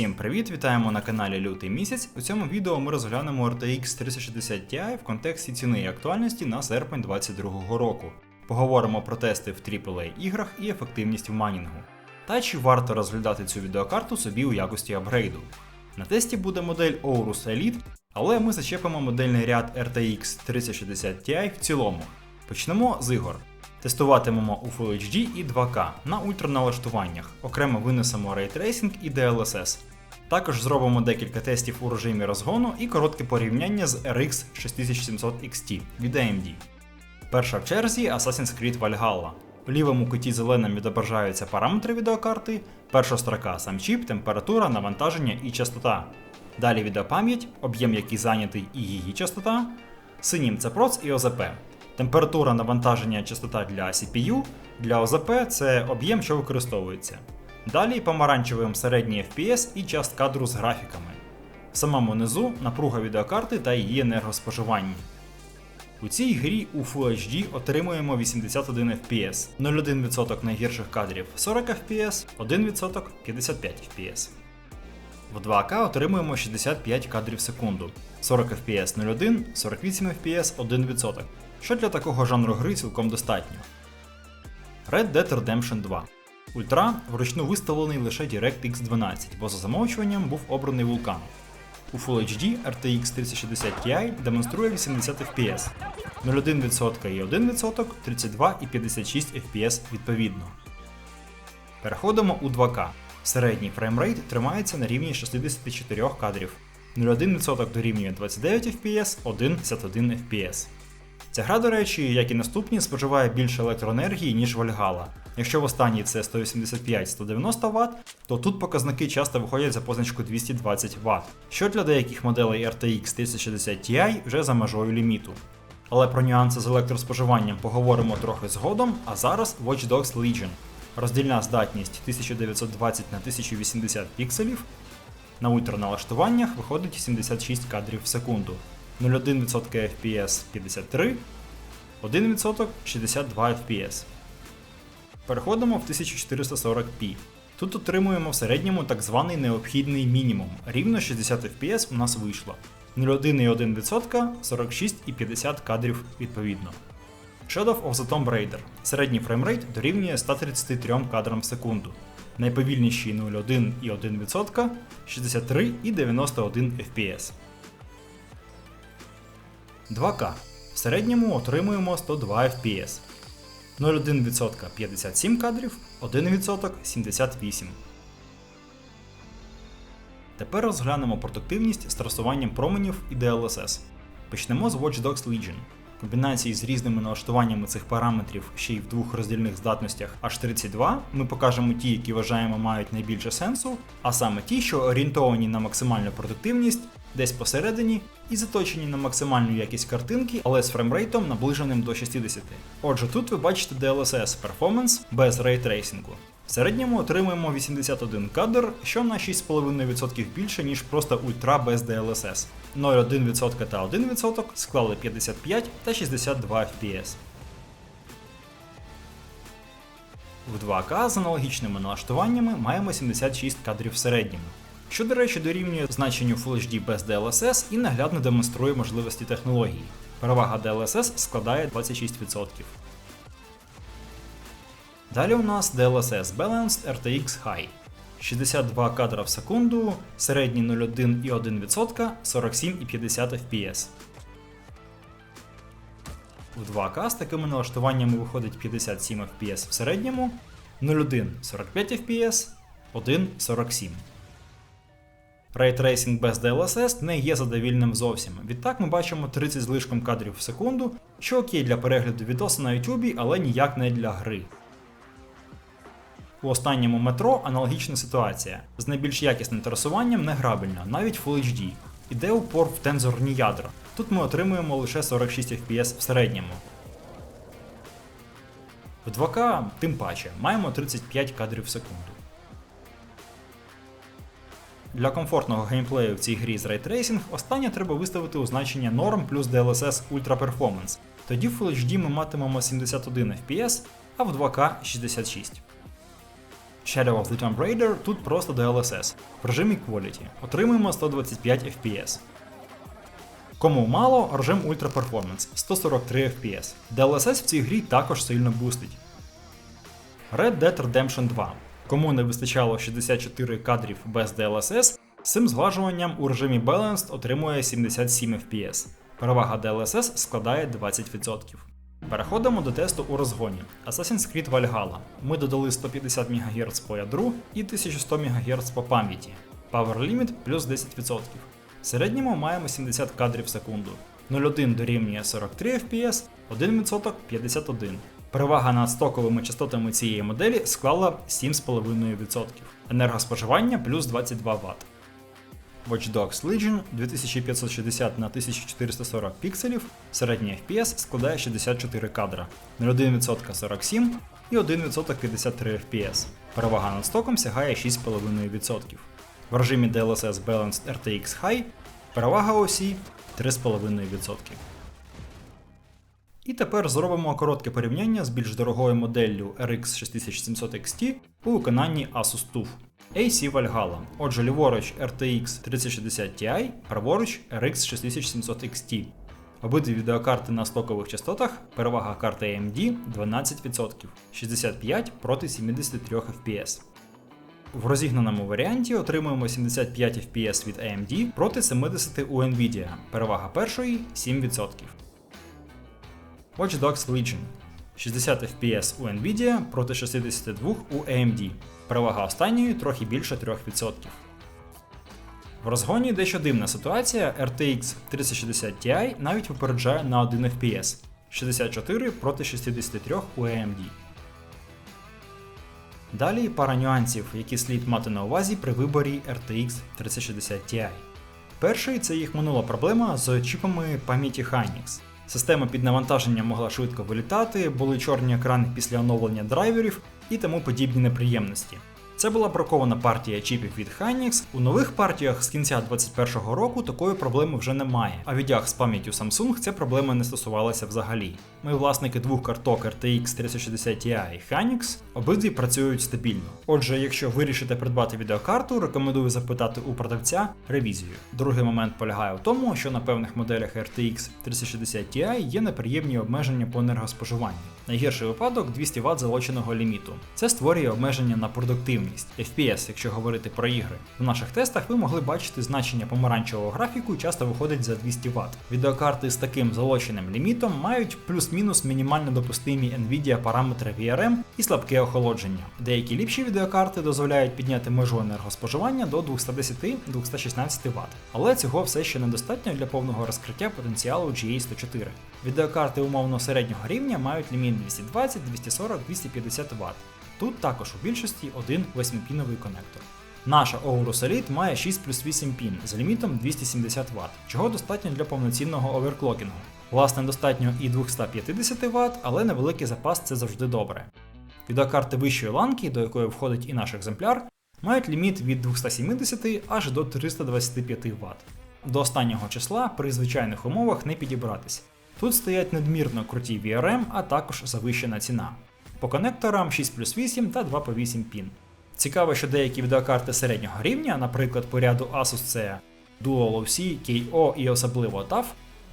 Всім привіт! Вітаємо на каналі Лютий місяць. У цьому відео ми розглянемо RTX 3060 Ti в контексті ціни і актуальності на серпень 2022 року. Поговоримо про тести в AAA іграх і ефективність в майнінгу. Та чи варто розглядати цю відеокарту собі у якості апгрейду. На тесті буде модель Aorus Elite, але ми зачепимо модельний ряд RTX 3060 Ti в цілому. Почнемо з ігор. Тестуватимемо у Full HD і 2К на ультраналаштуваннях, окремо винесемо Ray Tracing і DLSS. Також зробимо декілька тестів у режимі розгону і коротке порівняння з RX 6700 XT від AMD. Перша в черзі Assassin's Creed Valhalla. В лівому куті зеленим відображаються параметри відеокарти, перша строка сам чіп, температура, навантаження і частота. Далі відеопам'ять, об'єм який зайнятий і її частота. Синім це проц і ОЗП. Температура навантаження частота для CPU, для ОЗП це об'єм, що використовується. Далі помаранчевим середній FPS і час кадру з графіками. В самому низу напруга відеокарти та її енергоспоживання. У цій грі у Full HD отримуємо 81 FPS, 0,1% найгірших кадрів 40 FPS, 1% 55 FPS. В 2К отримуємо 65 кадрів в секунду, 40 FPS 0,1, 48 FPS 1%, що для такого жанру гри цілком достатньо. Red Dead Redemption 2. Ультра вручну виставлений лише DirectX 12, бо за замовчуванням був обраний вулкан. У Full HD RTX 3060 Ti демонструє 80 FPS, 0,1% і 1%, 32 і 56 FPS відповідно. Переходимо у 2К. Середній фреймрейт тримається на рівні 64 кадрів, 0,1% дорівнює 29 FPS, 1,51 FPS. Ця гра, до речі, як і наступні, споживає більше електроенергії, ніж Valhalla. Якщо в останній це 185-190 Вт, то тут показники часто виходять за позначку 220 Вт, що для деяких моделей RTX 3060 Ti вже за межою ліміту. Але про нюанси з електроспоживанням поговоримо трохи згодом, а зараз Watch Dogs Legion. Роздільна здатність 1920 на 1080 пікселів. На ультраналаштуваннях виходить 76 кадрів в секунду. 0,1% FPS 53, 1% 62 FPS. Переходимо в 1440p. Тут отримуємо в середньому так званий необхідний мінімум. Рівно 60 FPS у нас вийшло. 0,1,1%, 46 і 50 кадрів відповідно. Shadow of the Tomb Raider. Середній фреймрейт дорівнює 133 кадрам в секунду. Найповільніший 0,1,1%, 63 і 91 FPS. 2К. Середньому отримуємо 102 FPS. 0,1% 57 кадрів, 1% 78. Тепер розглянемо продуктивність з трасуванням променів і DLSS. Почнемо з Watch Dogs Legion. Комбінації з різними налаштуваннями цих параметрів ще й в двох роздільних здатностях H32 ми покажемо ті, які вважаємо мають найбільше сенсу, а саме ті, що орієнтовані на максимальну продуктивність, десь посередині, і заточені на максимальну якість картинки, але з фреймрейтом наближеним до 60. Отже, тут ви бачите DLSS Performance без рейтрейсингу. В середньому отримуємо 81 кадр, що на 6,5% більше, ніж просто ультра без DLSS. 0,1% та 1% склали 55 та 62 FPS. В 2К з аналогічними налаштуваннями маємо 76 кадрів в середньому, що, до речі, дорівнює значенню Full HD без DLSS і наглядно демонструє можливості технології. Перевага DLSS складає 26%. Далі у нас DLSS Balanced RTX High. 62 кадра в секунду, середній 0,1,1%, 47,50 FPS. В 2К з такими налаштуваннями виходить 57 FPS в середньому, 0,1 45 FPS, 1 47. Рейтрейсинг без DLSS не є задовільним зовсім. Відтак ми бачимо 30 злишком кадрів в секунду, що окей для перегляду відоса на YouTube, але ніяк не для гри. У останньому метро аналогічна ситуація. З найбільш якісним трасуванням не грабельно, навіть Full HD. Іде упор в тензорні ядра. Тут ми отримуємо лише 46 FPS в середньому. В 2К, тим паче, маємо 35 кадрів в секунду. Для комфортного геймплею в цій грі з рейтрейсинг останнє треба виставити у значення Norm плюс DLSS Ultra Performance. Тоді в Full HD ми матимемо 71 FPS, а в 2К 66. Shadow of the Tomb Raider тут просто DLSS в режимі Quality. Отримуємо 125 FPS. Кому мало, режим Ultra Performance 143 FPS. DLSS в цій грі також сильно бустить. Red Dead Redemption 2. Кому не вистачало 64 кадрів без DLSS, з цим зважуванням у режимі Balanced отримує 77 FPS. Перевага DLSS складає 20%. Переходимо до тесту у розгоні. Assassin's Creed Valhalla. Ми додали 150 МГц по ядру і 1100 МГц по пам'яті. Power Limit плюс 10%. В середньому маємо 70 кадрів в секунду. 0,1 дорівнює 43 FPS, 1% 51. Перевага над стоковими частотами цієї моделі склала 7,5%. Енергоспоживання плюс 22 Вт. Watch Dogs Legion 2560 на 1440 пікселів, середній FPS складає 64 кадра, 0,1% 47 і 1% 53 FPS. Перевага над стоком сягає 6,5%. В режимі DLSS Balanced RTX High перевага осі 3,5%. І тепер зробимо коротке порівняння з більш дорогою моделлю RX 6700 XT у виконанні Asus TUF. AC Valhalla. Отже, ліворуч RTX 3060 Ti, праворуч RX 6700 XT. Обидві відеокарти на стокових частотах, перевага карти AMD 12%, 65 проти 73 FPS. В розігнаному варіанті отримуємо 75 FPS від AMD проти 70 у Nvidia, перевага першої 7%. Watch Dogs Legion 60 FPS у Nvidia проти 62 у AMD. Перевага останньої трохи більше 3%. В розгоні дещо дивна ситуація, RTX 3060 Ti навіть випереджає на 1 FPS 64 проти 63 у AMD. Далі пара нюансів, які слід мати на увазі при виборі RTX 3060 Ti. Перший це їх минула проблема з чіпами пам'яті Hynix. Система під навантаженням могла швидко вилітати, були чорні екрани після оновлення драйверів і тому подібні неприємності. Це була бракована партія чіпів від Hynix. У нових партіях з кінця 2021 року такої проблеми вже немає. А відях з пам'яттю Samsung ця проблема не стосувалася взагалі. Ми власники двох карток RTX 3060 Ti і Hynix, обидві працюють стабільно. Отже, якщо вирішите придбати відеокарту, рекомендую запитати у продавця ревізію. Другий момент полягає в тому, що на певних моделях RTX 3060 Ti є неприємні обмеження по енергоспоживанню. Найгірший випадок 200 Вт залоченого ліміту. Це створює обмеження на продуктивність, FPS, якщо говорити про ігри. В наших тестах ви могли бачити значення помаранчевого графіку, часто виходить за 200 Вт. Відеокарти з таким залоченим лімітом мають плюс-мінус мінімально допустимі Nvidia параметри VRM і слабке охолодження. Деякі ліпші відеокарти дозволяють підняти межу енергоспоживання до 210-216 Вт. Але цього все ще недостатньо для повного розкриття потенціалу GA104. Відеокарти умовно середнього рівня мають ліміт 220, 240, 250 Вт. Тут також у більшості один 8-піновий конектор. Наша Aorus Elite має 6 плюс 8 пін з лімітом 270 Вт, чого достатньо для повноцінного оверклокінгу. Власне, достатньо і 250 Вт, але невеликий запас це завжди добре. Відеокарти вищої ланки, до якої входить і наш екземпляр, мають ліміт від 270 аж до 325 Вт. До останнього числа при звичайних умовах не підібратися. Тут стоять надмірно круті VRM, а також завищена ціна. По конекторам 6 плюс 8 та 2 по 8 пін. Цікаво, що деякі відеокарти середнього рівня, наприклад, по ряду Asus Duo OC, KO і особливо TAF,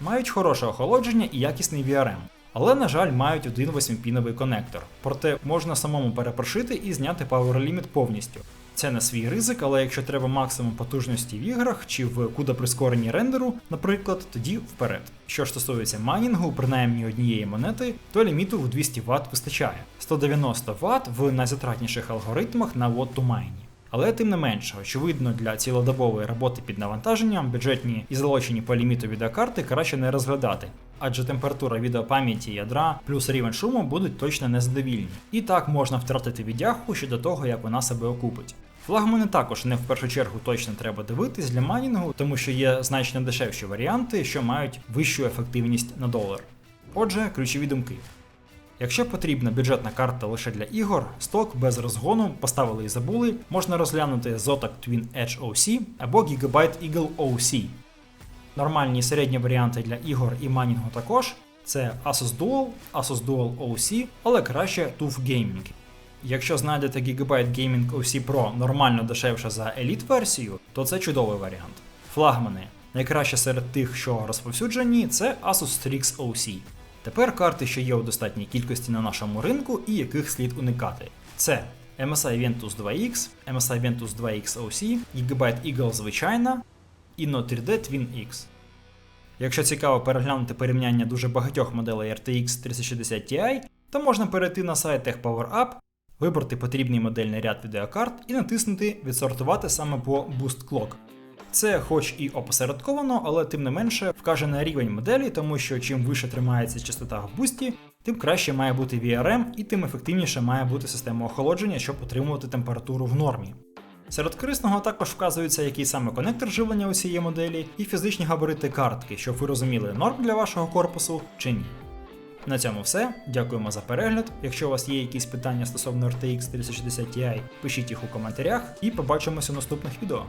мають хороше охолодження і якісний VRM. Але, на жаль, мають один 8-піновий конектор. Проте можна самому перепрошити і зняти Power Limit повністю. Це не свій ризик, але якщо треба максимум потужності в іграх чи в кудоприскоренні рендеру, наприклад, тоді вперед. Що ж стосується майнінгу, принаймні однієї монети, то ліміту в 200 Вт вистачає, 190 Вт в найзатратніших алгоритмах на What Mine. Але тим не менше, очевидно, для цілодобової роботи під навантаженням бюджетні і залочені по ліміту відеокарти краще не розглядати, адже температура відеопам'яті ядра плюс рівень шуму будуть точно незадовільні. І так можна втратити віддяху ще до того, як вона себе окупить. Флагмани також не в першу чергу точно треба дивитись для майнінгу, тому що є значно дешевші варіанти, що мають вищу ефективність на долар. Отже, ключові думки. Якщо потрібна бюджетна карта лише для ігор, сток без розгону поставили і забули, можна розглянути Zotac Twin Edge OC або Gigabyte Eagle OC. Нормальні середні варіанти для ігор і майнінгу також це Asus Dual, Asus Dual OC, але краще TUF Gaming. Якщо знайдете Gigabyte Gaming OC Pro нормально дешевше за Elite версію, то це чудовий варіант. Флагмани. Найкраще серед тих, що розповсюджені, це Asus Strix OC. Тепер карти, що є у достатній кількості на нашому ринку і яких слід уникати. Це MSI Ventus 2X, MSI Ventus 2X OC, Gigabyte Eagle звичайна і Inno 3D Twin X. Якщо цікаво переглянути порівняння дуже багатьох моделей RTX 3060 Ti, то можна перейти на сайт TechPowerUp, вибрати потрібний модельний ряд відеокарт і натиснути Відсортувати саме по Boost Clock. Це хоч і опосередковано, але тим не менше вкаже на рівень моделі, тому що чим вище тримається частота в бусті, тим краще має бути VRM і тим ефективніше має бути система охолодження, щоб отримувати температуру в нормі. Серед корисного також вказується, який саме конектор живлення у цієї моделі, і фізичні габарити картки, щоб ви розуміли норм для вашого корпусу чи ні. На цьому все. Дякуємо за перегляд. Якщо у вас є якісь питання стосовно RTX 3060 Ti, пишіть їх у коментарях і побачимося у наступних відео.